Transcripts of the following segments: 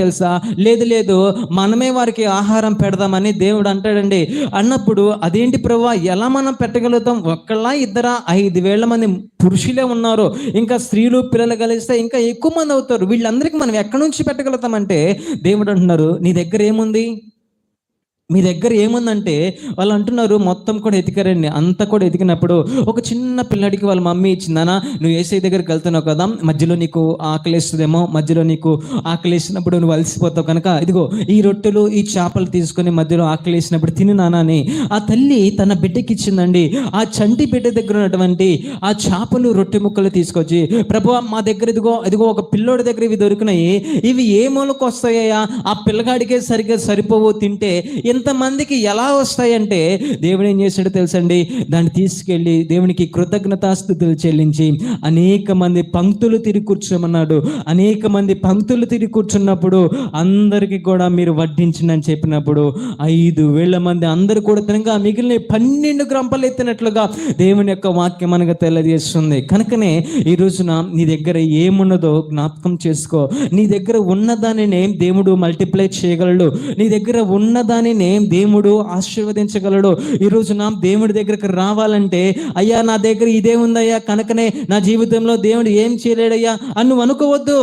తెలుసా? లేదు లేదు మనమే వారికి ఆహారం పెడదామని దేవుడు అంటాడండి. అన్నప్పుడు అదేంటి ప్రభా? ఎలా మనం పెట్టగలుగుతాం? ఒక్కళ్ళ ఇద్దరా ఐదు వేల మంది పురుషులే ఉన్నారు. ఇంకా స్త్రీలు పిల్లలు కలిస్తే ఇంకా ఎక్కువ మంది అవుతారు. వీళ్ళందరికీ మనం ఎక్కడి నుంచి పెట్టగలుగుతామంటే దేవుడు అంటున్నారు నీ దగ్గర ఏముంది? మీ దగ్గర ఏముందంటే వాళ్ళు అంటున్నారు మొత్తం కూడా ఎతికారండి. అంతా కూడా ఎతికినప్పుడు ఒక చిన్న పిల్లడికి వాళ్ళ మమ్మీ ఇచ్చిందనా నువ్వు ఏసై దగ్గరికి వెళ్తున్నావు కదా మధ్యలో నీకు ఆకలిస్తుందేమో మధ్యలో నీకు ఆకలిసినప్పుడు నువ్వు అలసిపోతావు కనుక ఇదిగో ఈ రొట్టెలు ఈ చేపలు తీసుకొని మధ్యలో ఆకలిసినప్పుడు తిను నానాని ఆ తల్లి తన బిడ్డకి ఇచ్చిందండి. ఆ చంటి బిడ్డ దగ్గర ఉన్నటువంటి ఆ చేపలు రొట్టె ముక్కలు తీసుకొచ్చి ప్రభు మా దగ్గర ఇదిగో ఇదిగో ఒక పిల్లోడి దగ్గర ఇవి దొరికినాయి. ఇవి ఏ మూలకు వస్తాయా ఆ పిల్లగాడికే సరిగ్గా సరిపోవు తింటే ఇంతమందికి ఎలా వస్తాయంటే దేవుడు ఏం చేశాడో తెలుసండి? దాన్ని తీసుకెళ్ళి దేవునికి కృతజ్ఞతాస్థుతులు చెల్లించి అనేక మంది పంక్తులు తిరిగి కూర్చోమన్నాడు. అనేక మంది పంక్తులు తిరిగి కూర్చున్నప్పుడు అందరికీ కూడా మీరు వడ్డించండి చెప్పినప్పుడు ఐదు వేల మంది అందరూ కూడా తినగా మిగిలిన పన్నెండు గ్రంపలు ఎత్తినట్లుగా దేవుని యొక్క వాక్యం మనకు తెలియజేస్తుంది. కనుకనే ఈ రోజున నీ దగ్గర ఏమున్నదో జ్ఞాపకం చేసుకో. నీ దగ్గర ఉన్నదానినే దేవుడు మల్టిప్లై చేయగలడు. నీ దగ్గర ఉన్నదానినే దేవుడు ఆశీర్వదించగలడు? ఈ రోజున దేవుడి దగ్గరకు రావాలంటే అయ్యా నా దగ్గర ఇదే ఉందయ్యా కనుకనే నా జీవితంలో దేవుడు ఏం చేయలేడయ్యా అని నువ్వు అనుకోవద్దు.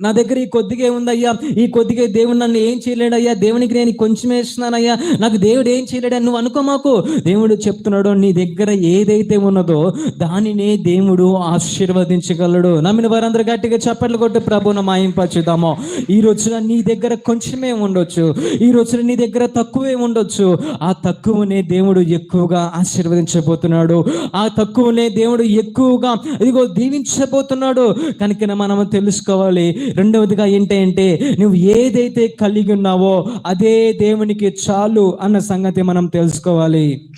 నా దగ్గర ఈ కొద్దిగా ఉందయ్యా ఈ కొద్దిగా దేవుడు నన్ను ఏం చేయలేడయ్యా? దేవునికి నేను కొంచెం వేస్తున్నానయ్యా. నాకు దేవుడు ఏం చేయలేడు నువ్వు అనుకో మాకు. దేవుడు చెప్తున్నాడు నీ దగ్గర ఏదైతే ఉన్నదో దానినే దేవుడు ఆశీర్వదించగలడు. నమ్మిన వారందరూ గట్టిగా చప్పట్లు కొట్టి ప్రభును మాయింపచ్చుదామో ఈ రోజున నీ దగ్గర కొంచెమే ఉండొచ్చు. ఈ రోజున నీ దగ్గర తక్కువే ఉండొచ్చు. ఆ తక్కువనే దేవుడు ఎక్కువగా ఆశీర్వదించబోతున్నాడు. ఆ తక్కువనే దేవుడు ఎక్కువగా ఇదిగో దీవించబోతున్నాడు. కనుక మనం తెలుసుకోవాలి రెండవదిగా ఏంటంటే నువ్వు ఏదైతే కలిగి ఉన్నావో అదే దేవునికి చాలు అన్న సంగతి మనం తెలుసుకోవాలి.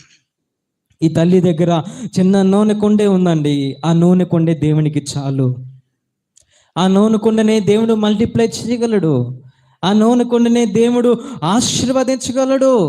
ఈ తల్లి దగ్గర చిన్న నూనె కొండే ఉందండి. ఆ నూనె కొండే దేవునికి చాలు. ఆ నూనె కొండనే దేవుడు మల్టిప్లై చేయగలడు. ఆ నూనె కొండనే దేవుడు ఆశీర్వదించగలడు.